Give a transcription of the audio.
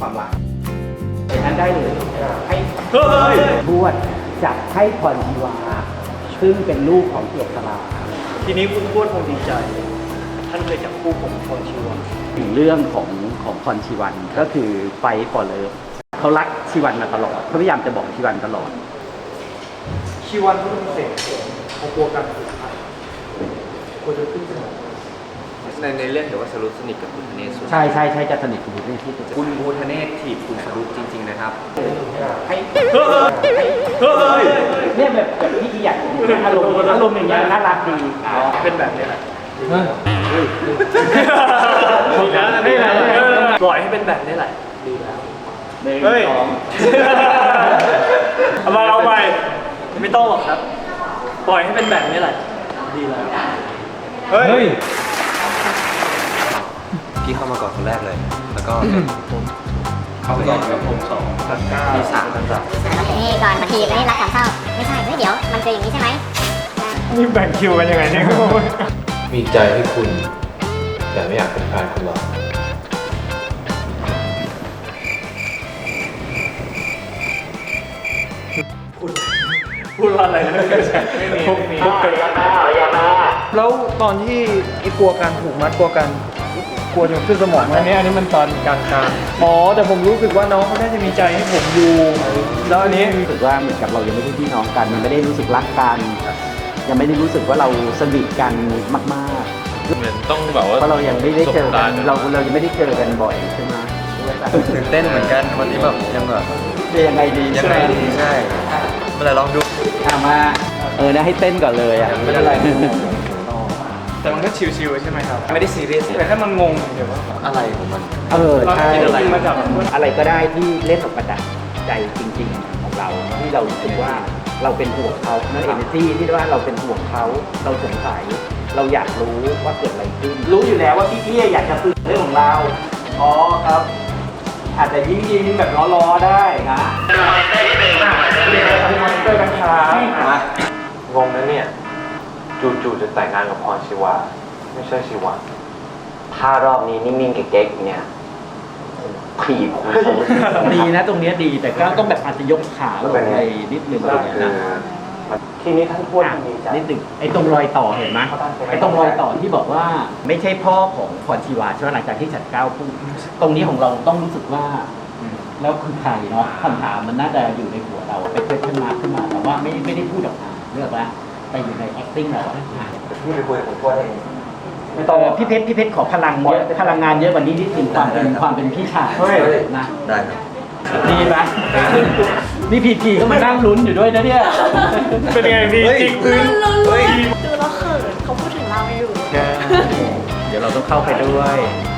ความรักเป็นนั้นได้เลยให้เฮ้ยบวชจัดให้พรชีวา ซึ่งเป็นลูกของเกียรติสลาทีนี้คุณทวดคงดีใจ ท่านเคยจับคู่ผมพรชีวันถึงเรื่องของของพรชีวันก็คือไฟฟอร์เลิฟเขารักชีวันมาตลอดเขาพยายามจะบอกชีวันตลอด ชีวันเขาเป็นเศษเขากลัวการผูกพันกลัวจะขึ้นสมอง ในในเรื่องเดี๋ยวว่าสรุปสนิทกับคุณธเนศสุดใช่ใช่ใช่จะสนิทกับบุตรที่สุดคุณภูธเนศถีบคุณสรุปจริง ๆ นะครับให้เฮ้ยเฮ้ยเนี่ยแบบแบบที่พี่อยากเห็นอารมณ์อารมณ์อย่างเงี้ยน่ารักดีเป็นแบบนี้แหละดีแล้วนี่แหละปล่อยให้เป็นแบบนี้แหละดีแล้วหนึ่งเฮ้ยสองเอามาเอาไปไม่ต้องหรอกครับ ปล่อยให้เป็นแบบนี้แหละดีแล้วเฮ้ย พี่เข้ามาก่อนคนแรกเลย แล้วก็เข้าไปก่อนกับผมสองที่สามกันสามนี่ก่อนมาทีบนี่รักสามเศร้าไม่ใช่เฮ้ยเดี๋ยว มันคืออย่างนี้ใช่ไหมนี่แบ่งคิวกันยังไงเนี่ยมีใจให้คุณ แต่ไม่อยากเป็นแฟนคุณหรอกพูดว่าอะไรนะไม่มีไม่มีแล้วตอนที่ไอ้กลัวการถูกมัดกลัวการ กลัวจะขึ้นสมองอันนี้อันนี้มันตอนกลางกลางอ๋อแต่ผมรู้สึกว่าน้องเขาน่าจะมีใจให้ผมอยู่แล้วอันนี้รู้สึกว่าเหมือนกับเรายังไม่ได้พี่น้องกันยังไม่ได้รู้สึกรักกันยังไม่ได้รู้สึกว่าเราสนิทกันมากเหมือนต้องแบบว่าๆเพราะเรายังไม่ได้เจอกันเราเรายังไม่ได้เจอกันบ่อยใช่ไหมตื่นเต้นเหมือนกันวันนี้แบบยังแบบจะยังไงดียังไงดีใช่เมื่อไหร่ลองดูอะมาเออนะให้เต้นก่อนเลยอะไม่เป็นไร แต่มันก็ชิวๆใช่ไหมครับ ไม่ได้ซีเรียสแต่ถ้ามันงงเดี๋ยวว่าอะไรของมัน เออใช่เราคิดอะไรมาจากอะไรก็ได้ที่เล่นออกมาจากใจจริง ๆ ของเราที่เรารู้สึกว่าเราเป็นห่วงเขานั่นเอเนจีที่ว่าเราเป็นห่วงเขาเราสงสัยเราอยากรู้ว่าเกิดอะไรขึ้น รู้อยู่แล้วว่าพี่พี่อยากจะสื่อเรื่องของเรา อ๋อครับ อาจจะยิ้มยิ้มๆแบบล้อๆได้นะเรียนทำมอนิเตอร์กันครับงงนะเนี่ย จู่ๆจะแต่งงานกับพรชีวา ไม่ใช่ชีวาถ้ารอบนี้นิ่งๆเก๊กๆเนี่ยถีบคุณสรุปดีนะตรงเนี้ยดีแต่ก็ต้องแบบอาจจะยกขาลงไปนิดนึงอะไรอย่างเงี้ยนะทีนี้ท่านพูดอะดีใจนิดหนึ่งไอ้ตรงรอยต่อเห็นไหมไอ้ตรงรอยต่อที่บอกว่าไม่ใช่พ่อของพรชีวาใช่ไหมหลังจากที่ฉันก้าวพูดตรงนี้ของเราต้องรู้สึกว่า แล้วคือใครเนาะคำถามมันน่าจะอยู่ในหัวเราไปเพิ่มขึ้นมาขึ้นมาแต่ว่าไม่ไม่ได้พูดออกมาเลือกว่า แต่อยู่ใน acting เราอะพี่ไปคุยกับผมทวดเองไม่ต้องพี่เพชรพี่เพชรขอพลังเยอะพลังงานเยอะกว่านี้นิดนึงความเป็นความเป็นพี่ชายเฮ้ยนะได้ครับ ดีไหมนี่พีทีก็มานั่งลุ้นอยู่ด้วยนะเนี่ย เป็นไงพี่จริงพื้น ลุ้นๆดูแล้วเขินเขาพูดถึงเราอยู่ เดี๋ยวเราต้องเข้าไปด้วยเ